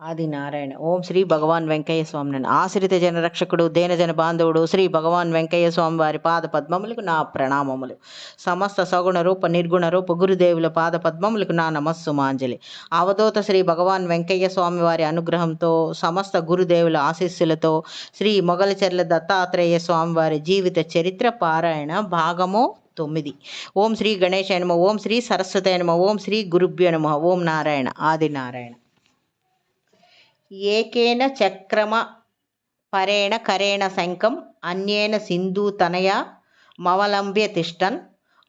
ఆది నారాయణ. ఓం శ్రీ భగవాన్ వెంకయ్య స్వామి ఆశ్రిత జనరక్షకుడు దేనజన బాంధవుడు శ్రీ భగవాన్ వెంకయ్య స్వామి వారి పాద పద్మములకు నా ప్రణామములు. సమస్త సగుణ రూప నిర్గుణ రూప గురుదేవుల పాద పద్మములకు నా నమస్సుమాంజలి. అవధూత శ్రీ భగవాన్ వెంకయ్య స్వామి వారి అనుగ్రహంతో సమస్త గురుదేవుల ఆశీస్సులతో శ్రీ మొగలచెర్ల దత్తాత్రేయ స్వామివారి జీవిత చరిత్ర పారాయణ భాగము తొమ్మిది. ఓం శ్రీ గణేశాయ నమ. ఓం శ్రీ సరస్వతి నమ. ఓం శ్రీ గురుభ్యో నమ. ఓం నారాయణ. ఆది నారాయణ. ఏకేన చక్రమ పరేణ కరేణ శంఖం అన్యేన సింధూతనయ మవలంబ్య తిష్టన్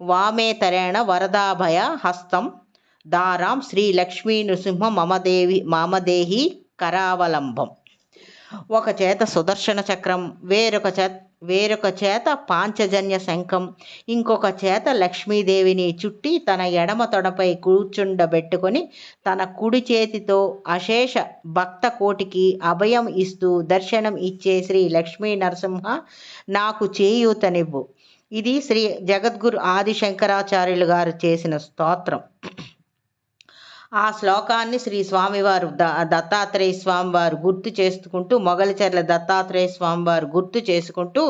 వామేతరేణ వరదాభయ హస్తం దారాం శ్రీ లక్ష్మీ నృసింహ మమదేవి మామదేహి కరావలంబం. ఒక చేత సుదర్శన చక్రం వేరొక చేత వేరొక చేత పాంచజన్య శంఖం ఇంకొక చేత లక్ష్మీదేవిని చుట్టి తన ఎడమ తొడపై కూర్చుండబెట్టుకొని తన కుడి చేతితో అశేష భక్త కోటికి అభయం ఇస్తూ దర్శనం ఇచ్చే శ్రీ లక్ష్మీ నరసింహ నాకు చేయూతనివ్వు. ఇది శ్రీ జగద్గురు ఆది శంకరాచార్యులు గారు చేసిన స్తోత్రం. ఆ శ్లోకాన్ని శ్రీ స్వామివారు ద దత్తాత్రేయ స్వామివారు గుర్తు చేసుకుంటూ మొగలిచెర్ల దత్తాత్రేయ స్వామివారు గుర్తు చేసుకుంటూ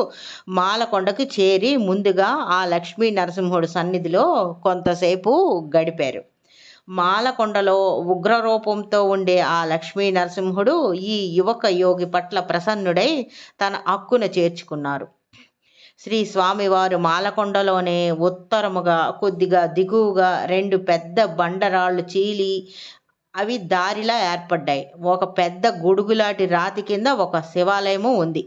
మాలకొండకు చేరి ముందుగా ఆ లక్ష్మీ నరసింహుడు సన్నిధిలో కొంతసేపు గడిపారు. మాలకొండలో ఉగ్రరూపంతో ఉండే ఆ లక్ష్మీ నరసింహుడు ఈ యువక యోగి పట్ల ప్రసన్నుడై తన హక్కున చేర్చుకున్నారు. శ్రీ స్వామివారు మాలకొండలోనే ఉత్తరముగా కొద్దిగా దిగువగా రెండు పెద్ద బండరాళ్ళు చీలి అవి దారిలా ఏర్పడ్డాయి. ఒక పెద్ద గొడుగులాంటి రాతి కింద ఒక శివాలయము ఉంది.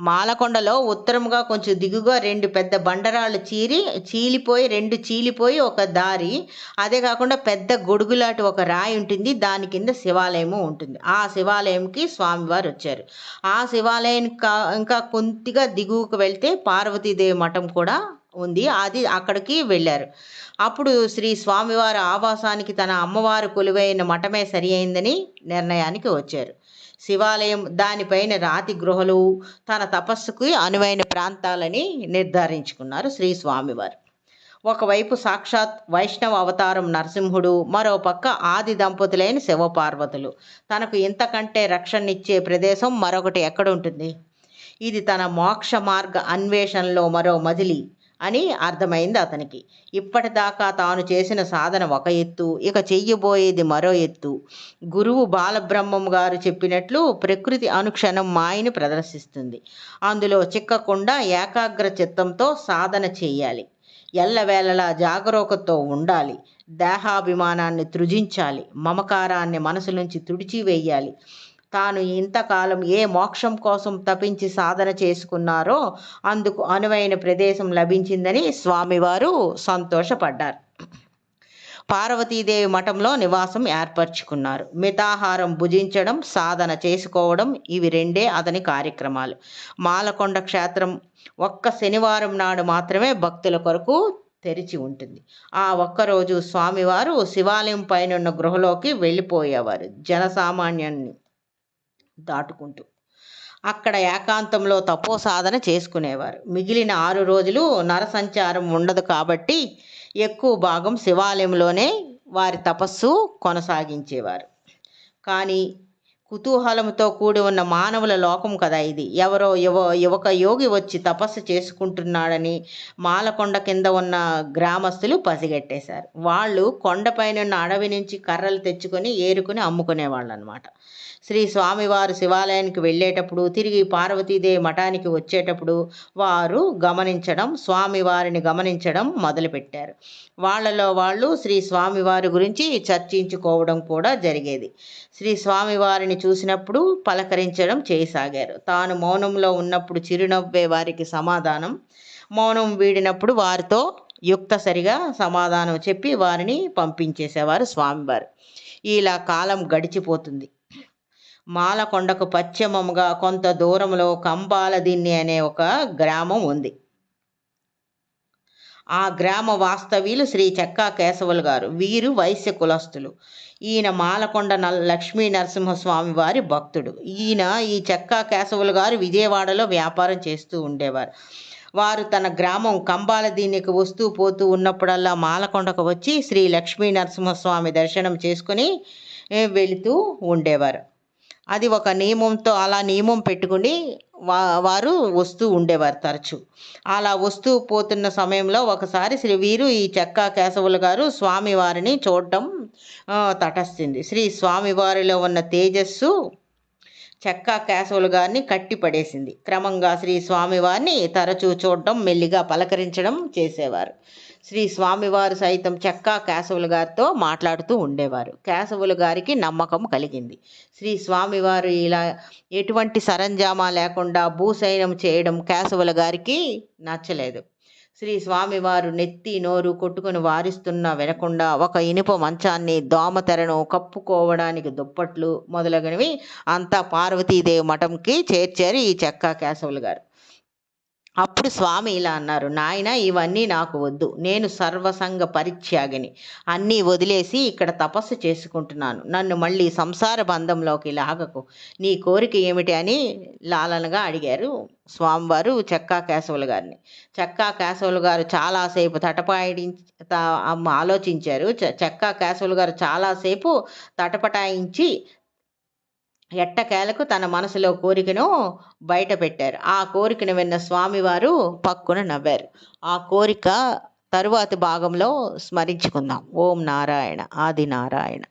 మాలకొండలో ఉత్తరముగా కొంచెం దిగుగా రెండు పెద్ద బండరాళ్ళు చీరి చీలిపోయి రెండు చీలిపోయి ఒక దారి. అదే కాకుండా పెద్ద గొడుగులాంటి ఒక రాయి ఉంటుంది. దాని కింద శివాలయము ఉంటుంది. ఆ శివాలయంకి స్వామివారు వచ్చారు. ఆ శివాలయం ఇంకా కొద్దిగా దిగువకు వెళ్తే పార్వతీదేవి మఠం కూడా ఉంది. అది అక్కడికి వెళ్ళారు. అప్పుడు శ్రీ స్వామివారి ఆవాసానికి తన అమ్మవారు కొలువైన మఠమే సరి అయిందని నిర్ణయానికి వచ్చారు. శివాలయం దానిపైన రాతి గృహలు తన తపస్సుకు అనువైన ప్రాంతాలని నిర్ధారించుకున్నారు శ్రీ స్వామివారు. ఒకవైపు సాక్షాత్ వైష్ణవ అవతారం నరసింహుడు మరో పక్క ఆది దంపతులైన శివపార్వతులు. తనకు ఇంతకంటే రక్షణనిచ్చే ప్రదేశం మరొకటి ఎక్కడ ఉంటుంది? ఇది తన మోక్ష మార్గ అన్వేషణలో మరో మదిలి అని అర్థమైంది అతనికి. ఇప్పటిదాకా తాను చేసిన సాధన ఒక ఎత్తు ఇక చెయ్యబోయేది మరో ఎత్తు. గురువు బాలబ్రహ్మం గారు చెప్పినట్లు ప్రకృతి అనుక్షణం మాయని ప్రదర్శిస్తుంది. అందులో చిక్కకుండా ఏకాగ్ర చిత్తంతో సాధన చేయాలి ఎల్లవేళలా జాగరూకతో ఉండాలి. దేహాభిమానాన్ని త్రుజించాలి మమకారాన్ని మనసు నుంచి తుడిచివేయాలి. తాను ఇంతకాలం ఏ మోక్షం కోసం తపించి సాధన చేసుకున్నారో అందుకు అనువైన ప్రదేశం లభించిందని స్వామివారు సంతోషపడ్డారు. పార్వతీదేవి మఠంలో నివాసం ఏర్పరచుకున్నారు. మితాహారం భుజించడం సాధన చేసుకోవడం ఇవి రెండే అతని కార్యక్రమాలు. మాలకొండ క్షేత్రం ఒక్క శనివారం నాడు మాత్రమే భక్తుల కొరకు తెరిచి ఉంటుంది. ఆ ఒక్కరోజు స్వామివారు శివాలయం పైనున్న గృహలోకి వెళ్ళిపోయేవారు. జనసామాన్యాన్ని దాటుకుంటూ. అక్కడ ఏకాంతంలో తపో సాధన చేసుకునేవారు. మిగిలిన ఆరు రోజులు నరసంచారం ఉండదు కాబట్టి ఎక్కువ భాగం శివాలయంలోనే వారి తపస్సు కొనసాగించేవారు. కానీ కుతూహలంతో కూడి ఉన్న మానవుల లోకం కదా ఇది. ఎవరో యువ యువక యోగి వచ్చి తపస్సు చేసుకుంటున్నాడని మాలకొండ కింద ఉన్న గ్రామస్తులు పసిగట్టేశారు. వాళ్ళు కొండపైన ఉన్న అడవి నుంచి కర్రలు తెచ్చుకొని ఏరుకుని అమ్ముకునేవాళ్ళు అనమాట శ్రీ స్వామివారు శివాలయానికి వెళ్ళేటప్పుడు తిరిగి పార్వతీదేవి మఠానికి వచ్చేటప్పుడు వారు గమనించడం స్వామివారిని గమనించడం మొదలుపెట్టారు. వాళ్ళలో వాళ్ళు శ్రీ స్వామివారి గురించి చర్చించుకోవడం కూడా జరిగేది. శ్రీ స్వామివారిని చూసినప్పుడు పలకరించడం చేయసాగారు. తాను మౌనంలో ఉన్నప్పుడు చిరునవ్వే వారికి సమాధానం మౌనం వీడినప్పుడు వారితో యుక్తసరిగా సమాధానం చెప్పి వారిని పంపించేసేవారు స్వామివారు. ఇలా కాలం గడిచిపోతుంది. మాలకొండకు పశ్చిమంగా కొంత దూరంలో కంబాలదిన్ని అనే ఒక గ్రామం ఉంది. ఆ గ్రామ వాస్తవ్యులు శ్రీ చెక్కా కేశవులు గారు. వీరు వైశ్య కులస్తులు. ఈయన మాలకొండ నల్ లక్ష్మీ నరసింహస్వామి వారి భక్తుడు. ఈయన ఈ చెక్కా కేశవులు గారు విజయవాడలో వ్యాపారం చేస్తూ ఉండేవారు. వారు తన గ్రామం కంబాల దీనికి వస్తూ పోతూ ఉన్నప్పుడల్లా మాలకొండకు వచ్చి శ్రీ లక్ష్మీ నరసింహస్వామి దర్శనం చేసుకుని వెళుతూ ఉండేవారు. అది ఒక నియమంతో అలా నియమం పెట్టుకుని వా వారు వస్తూ ఉండేవారు తరచు. అలా వస్తూ పోతున్న సమయంలో ఒకసారి శ్రీ వీరు ఈ చెక్కా కేశవులు గారు స్వామివారిని చూడటం తటస్థింది. శ్రీ స్వామివారిలో ఉన్న తేజస్సు చెక్కా కేశవులు గారిని కట్టిపడేసింది. క్రమంగా శ్రీ స్వామివారిని తరచూ చూడటం మెల్లిగా పలకరించడం చేసేవారు. శ్రీ స్వామివారు సైతం చెక్కా కేశవులు గారితో మాట్లాడుతూ ఉండేవారు. కేశవులు గారికి నమ్మకం కలిగింది. శ్రీ స్వామివారు ఇలా ఎటువంటి సరంజామా లేకుండా భూసైనం చేయడం కేశవుల గారికి నచ్చలేదు. శ్రీ స్వామివారు నెత్తి నోరు కొట్టుకుని వారిస్తున్నా వినకుండా ఒక ఇనుప మంచాన్ని దోమతెరను కప్పుకోవడానికి దుప్పట్లు మొదలగునవి అంతా పార్వతీదేవి మఠంకి చేర్చారు ఈ చెక్కా కేశవులు గారు. అప్పుడు స్వామి ఇలా అన్నారు నాయన ఇవన్నీ నాకు వద్దు. నేను సర్వసంగ పరిత్యాగిని. అన్నీ వదిలేసి ఇక్కడ తపస్సు చేసుకుంటున్నాను. నన్ను మళ్ళీ సంసార బంధంలోకి లాగకు. నీ కోరిక ఏమిటి? అని లాలనగా అడిగారు స్వామివారు చెక్కా కేశవులు గారిని. చెక్కా కేశవులు గారు చాలాసేపు తటపాయి ఆలోచించారు. చె- చెక్కా కేశవులు గారు చాలాసేపు తటపటాయించి ఎట్టకేలకు తన మనసులో కోరికను బయట పెట్టారు ఆ కోరికను విన్న స్వామివారు పక్కున నవ్వారు. ఆ కోరిక తరువాతి భాగంలో స్మరించుకుందాం. ఓం నారాయణ ఆది నారాయణ